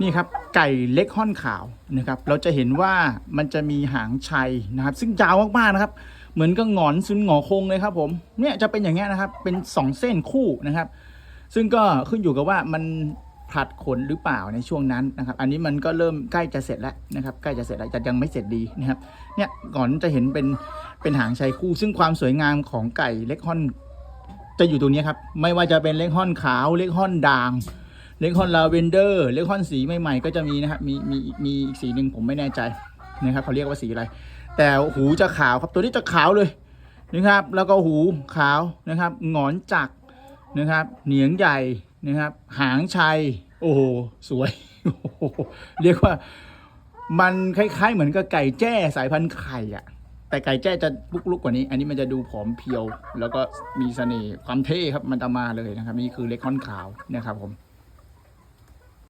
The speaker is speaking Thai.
นี่ครับไก่เล็กห่อนขาวนะครับ เราจะเห็นว่ามันจะมีหางชัยนะครับ ซึ่งยาวมากๆนะครับ เหมือนกับหงอนซึนหงอคงเลยครับ ผมเนี่ยจะเป็นอย่างเงี้ยนะครับ เป็นสองเส้นคู่นะครับ ซึ่งก็ขึ้นอยู่กับว่ามันผลัดขนหรือเปล่าในช่วงนั้นนะครับ อันนี้มันก็เริ่มใกล้จะเสร็จแล้วนะครับใกล้จะเสร็จแล้วแต่ยังไม่เสร็จดีนะครับ เนี่ยก่อนจะเห็นเป็นเป็นหางชัยคู่ ซึ่งความสวยงามของไก่เล็กห่อน จะอยู่ตรงนี้ครับ ไม่ว่าจะเป็นเล็กห่อนขาวเล็กห่อนด่าง เล็กฮอนลาเวนเดอร์เล็กฮอนสีใหม่ๆ ก็จะมีนะครับมีมีมีอีกสีหนึ่งผมไม่แน่ใจนะครับเขาเรียกว่าสีอะไร แต่หูจะขาวครับตัวนี้จะขาวเลยนะครับ แล้วก็หูขาวนะครับหงอนจักนะครับ เหนียงใหญ่นะครับ หางชัย โอ้โหสวยโอ้โหเรียกว่ามันคล้าย ๆ เหมือนกับไก่แจ้สายพันธุ์ไข่อะแต่ไก่แจ้จะลุกลุกกว่านี้ อันนี้มันจะดูผอมเพียว แล้วก็มีเสน่ห์ความเท่ครับมันจะมาเลยนะครับ นี่คือเล็กฮอนขาวนะครับผม